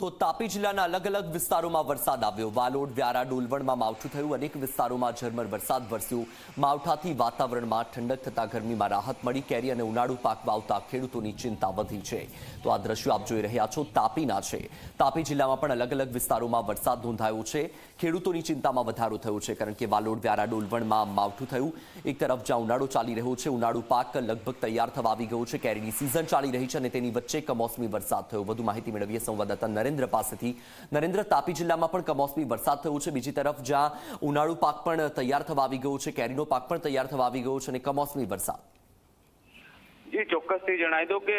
તો તાપી જિલ્લાના અલગ અલગ વિસ્તારોમાં વરસાદ આવ્યો. વાલોડ, વ્યારા, ડોલવણમાં માવઠું થયું. અનેક વિસ્તારોમાં ઝરમર વરસાદ વરસ્યો. માવઠાથી વાતાવરણમાં ઠંડક થતા ગરમીમાં રાહત મળી. કેરી અને ઉનાળુ પાક વાવતા ખેડૂતોની ચિંતા વધી છે. તો આ દ્રશ્યો આપ જોઈ રહ્યા છો તાપીના છે. તાપી જિલ્લામાં પણ અલગ અલગ વિસ્તારોમાં વરસાદ નોંધાયો છે. ખેડૂતોની ચિંતામાં વધારો થયો છે, કારણ કે વાલોડ, વ્યારા, ડોલવણમાં માવઠું થયું. એક તરફ જ્યાં ઉનાળો ચાલી રહ્યો છે, ઉનાળુ પાક લગભગ તૈયાર થવા આવી ગયો છે. કેરીની સિઝન ચાલી રહી છે અને તેની વચ્ચે કમોસમી વરસાદ થયો. વધુ માહિતી મેળવીએ સંવાદદાતા નરેન્દ્ર પાસેથી. નરેન્દ્ર, તાપી જિલ્લામાં પણ કમોસમી વરસાદ થયો છે. બીજી તરફ જ્યાં ઉનાળુ પાક પણ તૈયાર થવા આવી ગયો છે. કેરીનો પાક પણ તૈયાર થવા આવી ગયો છે અને કમોસમી વરસાદ. જી, ચોક્કસથી જણાવી દો કે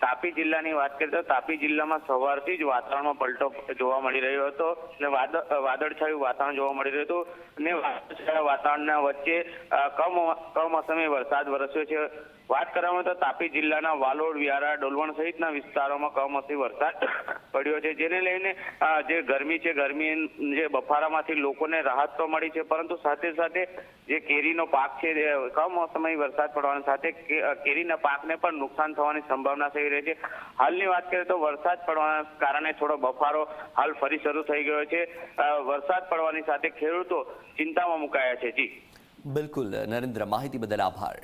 તાપી જિલ્લાની વાત કરીએ તો તાપી જિલ્લામાં સવારથી જ વાતાવરણમાં પલટો જોવા મળી રહ્યો હતો અને વાદળ વાદળછાયું વાતાવરણ જોવા મળી રહ્યું હતું. અને વાદળછાયા વાતાવરણના વચ્ચે કમ, કમોસમી વરસાદ વરસ્યો છે. વાત કરવામાં તો તાપી જિલ્લાના વાલોડ, વ્યારા, ડોલવણ સહિતના વિસ્તારોમાં કમોસમી વરસાદ પડ્યો છે. જેને લઈને જે ગરમી છે ગરમી જે બફારામાંથી લોકોને રાહત તો મળી છે, પરંતુ સાથે સાથે જે કેરીનો પાક છે કમોસમી વરસાદ પડવાની સાથે કેરીના પાકને પણ નુકસાન થવાની સંભાવના થઈ રહી છે. હાલની વાત કરીએ તો વરસાદ પડવાના કારણે થોડો બફારો હાલ ફરી શરૂ થઈ ગયો છે. વરસાદ પડવાની સાથે ખેડૂતો ચિંતામાં મુકાયા છે. જી. બિલકુલ, નરેન્દ્ર, માહિતી બદલ આભાર.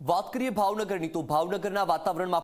વાત કરીએ ભાવનગરની, તો ભાવનગરના વાતાવરણમાં